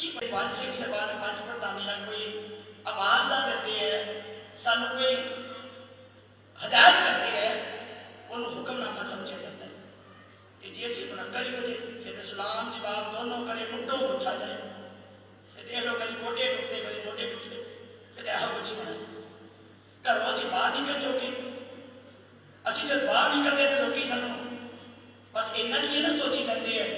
کی پانچ سے سوال پانچ پر تعمیلہ کوئی آوازہ دیتی ہے سانو کوئی ہدایت کرتے ہیں ان حکم نامہ سمجھا جاتا ہے کہ جی جیسی گناہ کری ہو جائے پھر اسلام جب دونوں کرے مٹوں پوچھا جائے پھر دیکھ لو کہیں گوٹے ٹوٹتے کہیں موٹے ٹوٹتے پھر ایسا کچھ نہ کرو سی باہر نکل جو کہ اسی جب باہر نکلتے تو لوگ سانو بس اینا کی نہ سوچی جاتی ہے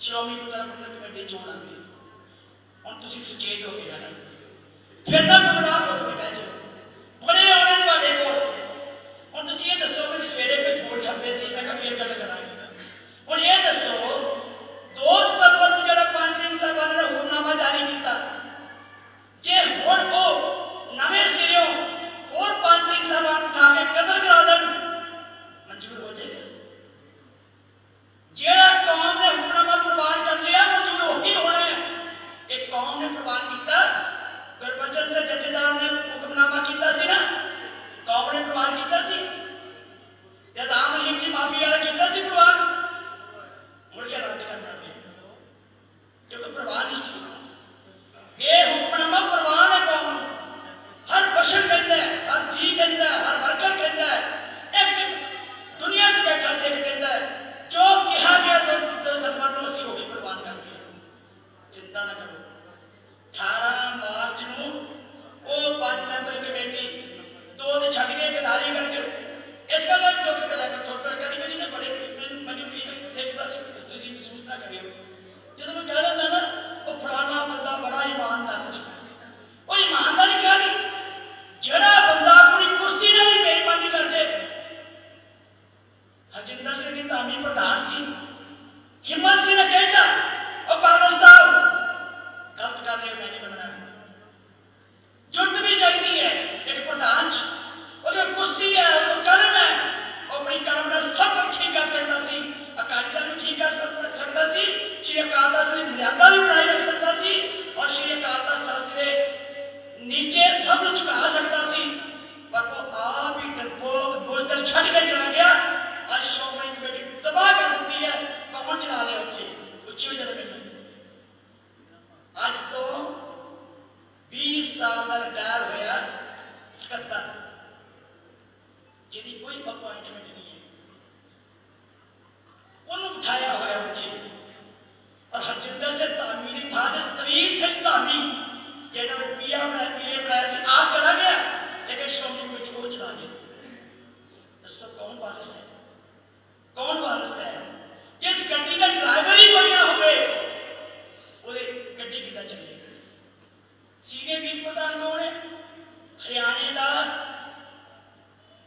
ਸ਼੍ਰੋਮਣੀ ਗੁਰਦੁਆਰਾ ਕਮੇਟੀ ਚੋਣਾਂ ਦੀ ਹੁਣ ਤੁਸੀਂ ਸੁਚੇਤ ਹੋ ਕੇ ਰਹਿਣਾ। ਫਿਰ ਨਾ ਘਬਰਾ ਹੋ شکلیں بداری کر کے اس کا کوئی دکھ کرے کہ تو کری کری نہ میں میں کی میں سے ساتھ تجھے محسوس نہ کریو جب میں کہہ رہا تھا نا، وہ فلانا بندہ بڑا ایماندار ہے وہ ایمانداری کیا نہیں جڑا بندہ اپنی کرسی نہ ہی بےمانی کر جائے ہرجندر سنگھ تعمیر پردھان سی، ہمت سی نے کہتا۔ شیر بھی پڑھائی رکھ سکتا سی اور نیچے سب سکتا سی، پر وہ آپ ہی ڈرپوک چھٹ چلا گیا اور شومن بیٹی تباہ کر دیتی ہے، کون چلا لے ہوتی جی؟ اچھی میں آج تو بیس سال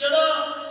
ਜਦੋਂ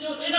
You know,